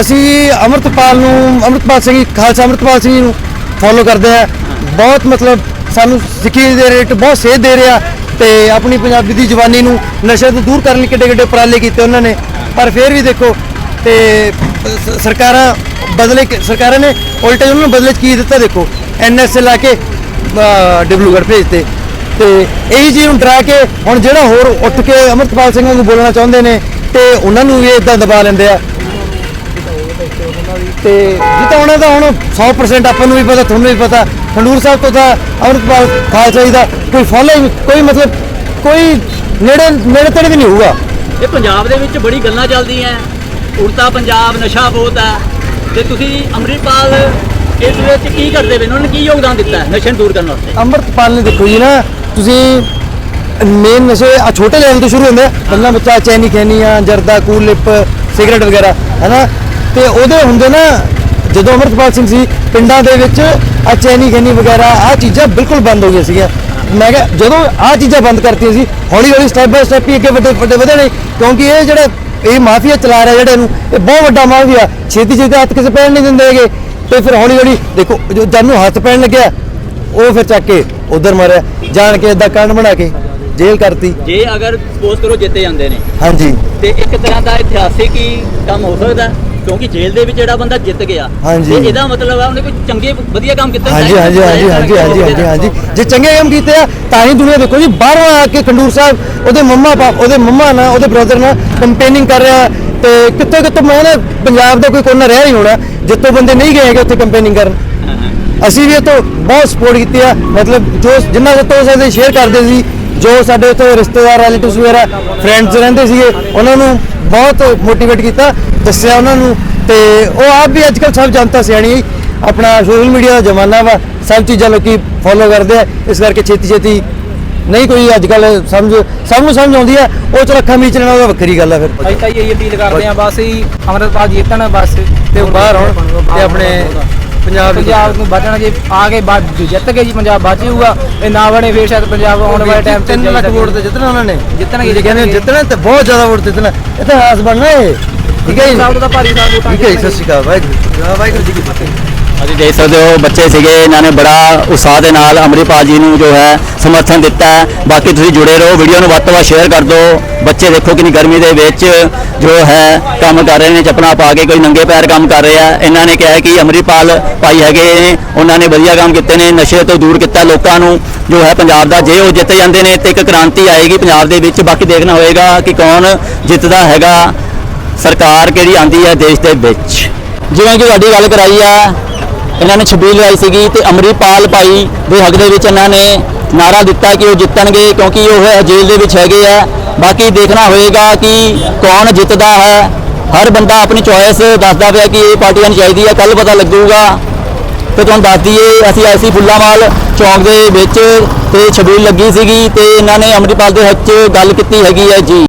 ਅਸੀਂ ਅਮਰਤਪਾਲ ਨੂੰ ਅਮਰਤਪਾਲ ਸਿੰਘ ਖਾਲਸਾ ਅਮਰਤਪਾਲ ਸਿੰਘ ਜੀ ਨੂੰ ਫੋਲੋ ਕਰਦੇ ਆ। ਬਹੁਤ ਮਤਲਬ ਸਾਨੂੰ ਸਿੱਖੀ ਦੇ ਰੇਟ ਬਹੁਤ ਸੇਧ ਦੇ ਰਿਹਾ ਤੇ ਆਪਣੀ ਪੰਜਾਬੀ ਦੀ ਜਵਾਨੀ ਨੂੰ ਨਸ਼ੇ ਤੋਂ ਦੂਰ ਕਰਨ ਲਈ ਕਿੱਡੇ ਕਿੱਡੇ ਉਪਰਾਲੇ ਕੀਤੇ ਉਹਨਾਂ ਨੇ। ਪਰ ਫਿਰ ਵੀ ਦੇਖੋ ਤੇ ਸਰਕਾਰਾਂ ਬਦਲੇ ਸਰਕਾਰਾਂ ਨੇ ਉਲਟੇ ਉਹਨਾਂ ਨੂੰ ਬਦਲੇ ਕੀ ਦਿੱਤਾ ਦੇਖੋ? ਐਨਐਸਏ ਲਾ ਕੇ ਅਹ, ਡਿਬਲੂਗੜ੍ਹ ਭੇਜਤੇ। ਤੇ ਇਹੀ ਚੀਜ਼ ਨੂੰ ਡਰਾ ਕੇ ਹੁਣ ਜਿਹੜਾ ਹੋਰ ਉੱਠ ਕੇ ਅਮਰਤਪਾਲ ਸਿੰਘ ਨੂੰ ਬੋਲਣਾ ਚਾਹੁੰਦੇ ਨੇ ਤੇ ਉਹਨਾਂ ਨੂੰ ਵੀ ਇਦਾਂ ਦਬਾ ਲੈਂਦੇ ਆ। ਤੇ ਜਿਤਾਉਣਾ ਤਾਂ ਹੁਣ 100% ਆਪਾਂ ਨੂੰ ਵੀ ਪਤਾ ਤੁਹਾਨੂੰ ਵੀ ਪਤਾ। ਖੰਡੂਰ ਸਾਹਿਬ ਤੋਂ ਤਾਂ ਅਮਰਤਪਾਲ ਖਾਲਸਾ ਜੀ ਦਾ ਕੋਈ ਫੋਲੋ ਕੋਈ ਮਤਲਬ ਕੋਈ ਨੇੜੇ ਨੇੜੇ ਤੇੜੇ ਵੀ ਨਹੀਂ ਹੋਊਗਾ। ਇਹ ਪੰਜਾਬ ਦੇ ਵਿੱਚ ਬੜੀ ਗੱਲਾਂ ਚੱਲਦੀਆਂ ਉੜਤਾ ਪੰਜਾਬ ਨਸ਼ਾ ਬਹੁਤ ਹੈ ਤੇ ਤੁਸੀਂ ਅੰਮ੍ਰਿਤਪਾਲ ਇਸ ਵਿੱਚ ਕੀ ਕਰਦੇ ਨੇ? ਉਹਨਾਂ ਨੇ ਕੀ ਯੋਗਦਾਨ ਦਿੱਤਾ ਹੈ ਨਸ਼ੇ ਨੂੰ ਦੂਰ ਕਰਨ ਵਾਸਤੇ? ਅੰਮ੍ਰਿਤਪਾਲ ਨੇ ਦੇਖੋ ਜੀ ਨਾ ਤੁਸੀਂ ਮੇਨ ਨਸ਼ੇ ਆ ਛੋਟੇ ਲੈਵਲ ਤੋਂ ਸ਼ੁਰੂ ਹੁੰਦੇ ਆ। ਪਹਿਲਾਂ ਬੱਚਾ ਚੈਨੀ ਖੈਨੀਆਂ ਜਰਦਾ ਕੂਲ ਲਿਪ ਸਿਗਰਟ ਵਗੈਰਾ ਹੈਨਾ? ਤੇ ਉਹਦੇ ਹੁੰਦੇ ਨਾ ਜਦੋਂ ਅੰਮ੍ਰਿਤਪਾਲ ਸਿੰਘ ਸੀ ਪਿੰਡਾਂ ਦੇ ਵਿੱਚ ਆ ਚੈਨੀ ਖੈਨੀ ਵਗੈਰਾ ਆ ਚੀਜ਼ਾਂ ਬਿਲਕੁਲ ਬੰਦ ਹੋ ਗਈਆਂ ਸੀਗੀਆਂ। ਮੈਂ ਕਿਹਾ ਜਦੋਂ ਆ ਚੀਜ਼ਾਂ ਬੰਦ ਕਰਤੀਆਂ ਸੀ ਹੌਲੀ ਹੌਲੀ ਸਟੈਪ ਬਾਈ ਸਟੈਪ ਹੀ ਅੱਗੇ ਵੱਡੇ ਵੱਡੇ ਵਧੇ ਨੇ ਕਿਉਂਕਿ ਇਹ ਜਿਹੜੇ ਇਹ ਮਾਫੀਆ ਚਲਾ ਰਿਹਾ ਜਿਹੜੇ ਨੂੰ ਇਹ ਬਹੁਤ ਵੱਡਾ ਮਾਫੀਆ ਛੇਤੀ ਛੇਤੀ ਹੱਥ ਕਿਸੇ ਪੈਣ ਨਹੀਂ ਦਿੰਦੇ ਹੈਗੇ। ਤੇ ਫਿਰ ਹੌਲੀ ਹੌਲੀ ਦੇਖੋ ਜੋ ਜਦ ਨੂੰ ਹੱਥ ਪੈਣ ਲੱਗਿਆ ਉਹ ਫਿਰ ਚੱਕ ਕੇ ਉਧਰ ਮਾਰਿਆ ਜਾਣ ਕੇ ਇਦਾਂ ਕਾਂਡ ਬਣਾ ਕੇ ਜੇਲ੍ਹ ਕਰਤੀ। ਜੇ ਅਗਰ ਸਪੋਜ਼ ਕਰੋ ਜਿੱਤੇ ਜਾਂਦੇ ਨੇ ਹਾਂਜੀ। ਤੇ ਇੱਕ ਤਰ੍ਹਾਂ ਦਾ ਇਤਿਹਾਸਿਕ ਹੀ ਕੰਮ ਹੋ ਸਕਦਾ। ਕਿਉਂਕਿ ਜੇਲ੍ਹ ਦੇ ਵਿੱਚ ਜਿਹੜਾ ਬੰਦਾ ਜਿੱਤ ਗਿਆ ਹਾਂਜੀ। ਤੇ ਇਹਦਾ ਮਤਲਬ ਹੈ ਉਹਨੇ ਕੋਈ ਚੰਗੇ ਵਧੀਆ ਕੰਮ ਕੀਤਾ ਹਾਂਜੀ ਤਾਂ ਹੀ ਹਾਂਜੀ ਹਾਂਜੀ ਹਾਂਜੀ ਹਾਂਜੀ ਹਾਂਜੀ ਹਾਂਜੀ। ਜੇ ਚੰਗੇ ਕੰਮ ਕੀਤੇ ਆ ਤਾਂ ਹੀ ਦੁਨੀਆ ਦੇਖੋ ਜੀ ਬਾਹਰੋਂ ਆ ਕੇ ਖੰਡੂਰ ਸਾਹਿਬ ਉਹਦੇ ਮੰਮਾ ਪਾਪ ਉਹਦੇ ਮੰਮਾ ਨਾਲ ਉਹਦੇ ਬ੍ਰਦਰ ਨਾਲ ਕੰਪੇਨਿੰਗ ਕਰ ਰਿਹਾ ਤੇ ਕਿੱਥੇ ਕਿੱਥੇ ਮੈਂ ਨਾ ਪੰਜਾਬ ਦਾ ਕੋਈ ਕੋਨਾ ਰਹਿ ਨਹੀਂ ਹੋਣਾ ਜਿੱਥੋਂ ਬੰਦੇ ਨਹੀਂ ਗਏ ਹੈਗੇ ਉੱਥੇ ਕੰਪੇਨਿੰਗ ਕਰਨ। ਅਸੀਂ ਵੀ ਇਹ ਤੋਂ ਬਹੁਤ ਸਪੋਰਟ ਕੀਤੀ ਆ ਮਤਲਬ ਜੋ ਜਿੰਨਾ ਕੁ ਤੋਂ ਸਕਦੇ ਸ਼ੇਅਰ ਕਰਦੇ ਸੀ ਜੋ ਸਾਡੇ ਉੱਥੇ ਰਿਸ਼ਤੇਦਾਰ ਰਿਲੇਟਿਵਸ ਵਗੈਰਾ ਫਰੈਂਡਸ ਰਹਿੰਦੇ ਸੀਗੇ ਉਹਨਾਂ ਨੂੰ ਬਹੁਤ ਮੋਟੀਵੇਟ ਕੀਤਾ ਦੱਸਿਆ ਉਹਨਾਂ ਨੂੰ। ਤੇ ਉਹ ਆਪ ਵੀ ਅੱਜ ਕੱਲ੍ਹ ਸਭ ਜਨਤਾ ਸਿਆਣੀ ਹੈ। ਆਪਣਾ ਸੋਸ਼ਲ ਮੀਡੀਆ ਦਾ ਜ਼ਮਾਨਾ ਵਾ ਸਭ ਚੀਜ਼ਾਂ ਲੋਕੀ ਫੋਲੋ ਕਰਦੇ ਆ। ਇਸ ਕਰਕੇ ਛੇਤੀ ਛੇਤੀ ਨਹੀਂ ਕੋਈ ਅੱਜ ਕੱਲ ਸਮਝ ਸਭ ਨੂੰ ਸਮਝ ਆਉਂਦੀ ਆ। ਉਹ ਚ ਰੱਖਾਂ ਵਿੱਚ ਲੈਣਾ ਉਹਦਾ ਵੱਖਰੀ ਗੱਲ ਆ ਫਿਰ। ਅਸੀਂ ਤਾਂ ਇਹ ਅਪੀਲ ਕਰਦੇ ਆ ਬਸ ਹੀ ਅਮਰਪਾਲ ਜਿੱਤਣ ਬਸ। ਤੇ ਬਾਹਰ ਆਉਣ ਤੇ ਆਪਣੇ ਪੰਜਾਬ ਪੰਜਾਬ ਨੂੰ ਬਚਣ ਜੇ ਆ ਕੇ ਬਾ- ਜਿੱਤ ਕੇ ਜੀ ਪੰਜਾਬ ਬਚ ਜਾਊਗਾ। ਇਹ ਨਾ ਬਣੇ ਫੇਰ ਸ਼ਾਇਦ ਪੰਜਾਬ ਆਉਣ ਵਾਲੇ ਟਾਈਮ ਤੇ 3 ਲੱਖ ਵੋਟ ਤੇ ਜਿੱਤਣਾ ਉਹਨਾਂ ਨੇ। ਜਿੱਤਣਗੇ, ਜੇ ਕਹਿੰਦੇ। ਜਿੱਤਣਾ ਤੇ ਬਹੁਤ ਜ਼ਿਆਦਾ ਵੋਟ ਜਿੱਤਣਾ। ਇਤਿਹਾਸ ਬਣਨਾ ਇਹ। ਠੀਕ ਹੈ ਜੀ। ਸਾਹਿਬ ਦਾ ਭਾਰੀ ਸਾਹਿਬ ਵੋਟਾਂ ਠੀਕ ਹੈ ਸਤਿ ਸ਼੍ਰੀ ਅਕਾਲ ਵਾਹਿਗੁਰੂ ਵਾਹਿਗੁਰੂ ਜੀ ਕੀ ਫਤਿਹ। ਅਸੀਂ ਦੇਖ ਸਕਦੇ ਹੋ, ਬੱਚੇ ਸੀਗੇ, ਇਹਨਾਂ ਨੇ ਬੜਾ ਉਤਸ਼ਾਹ ਦੇ ਨਾਲ ਅੰਮ੍ਰਿਤਪਾਲ ਜੀ ਨੂੰ ਜੋ ਹੈ ਸਮਰਥਨ ਦਿੱਤਾ ਹੈ। ਬਾਕੀ ਤੁਸੀਂ ਜੁੜੇ ਰਹੋ, ਵੀਡੀਓ ਨੂੰ ਵੱਧ ਤੋਂ ਵੱਧ ਸ਼ੇਅਰ ਕਰ ਦਿਓ। ਬੱਚੇ ਦੇਖੋ ਕਿੰਨੀ ਗਰਮੀ ਦੇ ਵਿੱਚ ਜੋ ਹੈ ਕੰਮ ਕਰ ਰਹੇ ਨੇ ਚੱਪਣਾ ਪਾ ਕੇ ਕੋਈ ਨੰਗੇ ਪੈਰ ਕੰਮ ਕਰ ਰਿਹਾ ਹੈ। ਇਹਨਾਂ ਨੇ ਕਿਹਾ ਕਿ ਅੰਮ੍ਰਿਤਪਾਲ ਭਾਈ ਹੈਗੇ ਨੇ, ਉਹਨਾਂ ਨੇ ਵਧੀਆ ਕੰਮ ਕੀਤੇ ਨੇ, ਨਸ਼ੇ ਤੋਂ ਦੂਰ ਕੀਤਾ ਲੋਕਾਂ ਨੂੰ। ਜੋ ਹੈ ਪੰਜਾਬ ਦਾ, ਜੇ ਉਹ ਜਿੱਤ ਜਾਂਦੇ ਨੇ ਤੇ ਇੱਕ ਕ੍ਰਾਂਤੀ ਆਏਗੀ ਪੰਜਾਬ ਦੇ ਵਿੱਚ। ਬਾਕੀ ਦੇਖਣਾ ਹੋਏਗਾ ਕਿ ਕੌਣ ਜਿੱਤਦਾ ਹੈਗਾ। ਸਰਕਾਰ ਕਿਹੜੀ ਆਂਦੀ ਹੈ ਦੇਸ਼ ਦੇ ਵਿੱਚ। ਜਿਵੇਂ ਕਿ ਤੁਹਾਡੀ ਗੱਲ ਕਰਾਈ ਆ ਇਹਨਾਂ ਨੇ ਛਬੀਲ ਲਾਈ ਸੀਗੀ ਤੇ ਅਮਰੀਪਾਲ ਭਾਈ ਦੇ ਹੱਕ ਦੇ ਵਿੱਚ ਇਹਨਾਂ ਨੇ ਨਾਰਾ ਦਿੱਤਾ ਕਿ ਉਹ ਜਿੱਤਣਗੇ ਕਿਉਂਕਿ ਉਹ ਜੇਲ੍ਹ ਦੇ ਵਿੱਚ ਹੈਗੇ ਆ। ਬਾਕੀ ਦੇਖਣਾ ਹੋਏਗਾ ਕਿ ਕੌਣ ਜਿੱਤਦਾ ਹੈ। ਹਰ ਬੰਦਾ ਆਪਣੀ ਚੋਇਸ ਦੱਸਦਾ ਪਿਆ ਕਿ ਇਹ ਪਾਰਟੀ ਆਉਣੀ ਚਾਹੀਦੀ ਹੈ। ਕੱਲ ਪਤਾ ਲੱਗੂਗਾ। ਤੇ ਤੁਹਾਨੂੰ ਦੱਸ ਦਈਏ, ਅਸੀਂ ਆਏ ਸੀ ਫੁੱਲਾਵਾਲ ਚੌਂਕ ਦੇ ਵਿੱਚ ਤੇ ਛਬੀਲ ਲੱਗੀ ਸੀਗੀ ਤੇ ਇਹਨਾਂ ਨੇ ਅਮਰੀਪਾਲ ਦੇ ਹੱਕ 'ਚ ਗੱਲ ਕੀਤੀ ਹੈਗੀ ਹੈ ਜੀ।